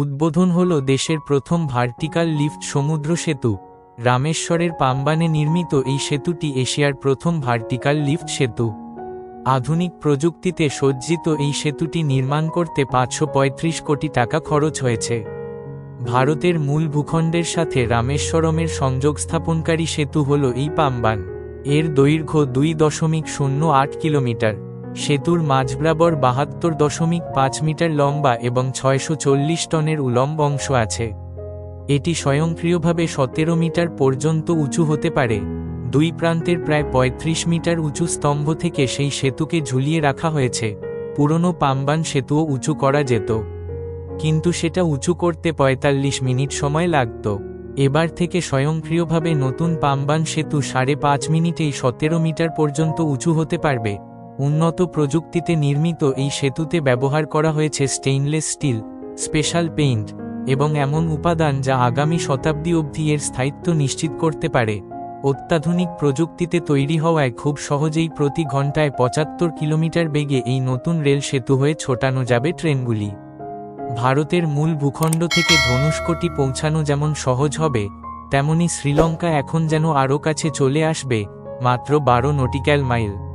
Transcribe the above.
উদ্বোধন হল দেশের প্রথম ভার্টিকাল লিফট সমুদ্র সেতু। রামেশ্বরের পাম্বানে নির্মিত এই সেতুটি এশিয়ার প্রথম ভার্টিকাল লিফট সেতু। আধুনিক প্রযুক্তিতে সজ্জিত এই সেতুটি নির্মাণ করতে পাঁচশো পঁয়ত্রিশ কোটি টাকা খরচ হয়েছে। ভারতের মূল ভূখণ্ডের সাথে রামেশ্বরমের সংযোগ স্থাপনকারী সেতু হল এই পাম্বান। এর দৈর্ঘ্য দুই দশমিক শূন্য আট কিলোমিটার। সেতুর মাঝ বরাবর বাহাত্তর দশমিক পাঁচ মিটার লম্বা এবং ছয়শো চল্লিশ টনের উলম্ব অংশ আছে। এটি স্বয়ংক্রিয়ভাবে সতেরো মিটার পর্যন্ত উঁচু হতে পারে। দুই প্রান্তের প্রায় ৩৫ মিটার উঁচু স্তম্ভ থেকে সেই সেতুকে ঝুলিয়ে রাখা হয়েছে। পুরনো পাম্বান সেতুও উঁচু করা যেত। কিন্তু সেটা উঁচু করতে ৪৫ মিনিট সময় লাগত। এবার থেকে স্বয়ংক্রিয়ভাবে নতুন পাম্বান সেতু সাড়ে পাঁচ মিনিটেই সতেরো মিটার পর্যন্ত উঁচু হতে পারবে। উন্নত প্রযুক্তিতে নির্মিত এই সেতুতে ব্যবহার করা হয়েছে স্টেইনলেস স্টিল স্পেশাল পেইন্ট এবং এমন উপাদান যা আগামী শতাব্দী অবধি এর স্থায়িত্ব নিশ্চিত করতে পারে। অত্যাধুনিক প্রযুক্তিতে তৈরি হওয়ায় খুব সহজেই প্রতি ঘন্টায় পঁচাত্তর কিলোমিটার বেগে এই নতুন রেল সেতু হয়ে ছোটানো যাবে ট্রেনগুলি। ভারতের মূল ভূখণ্ড থেকে ধনুষ্কটি পৌঁছানো যেমন সহজ হবে, তেমনি শ্রীলঙ্কা এখন যেন আরও কাছে চলে আসবে, মাত্র বারো নটিক্যাল মাইল।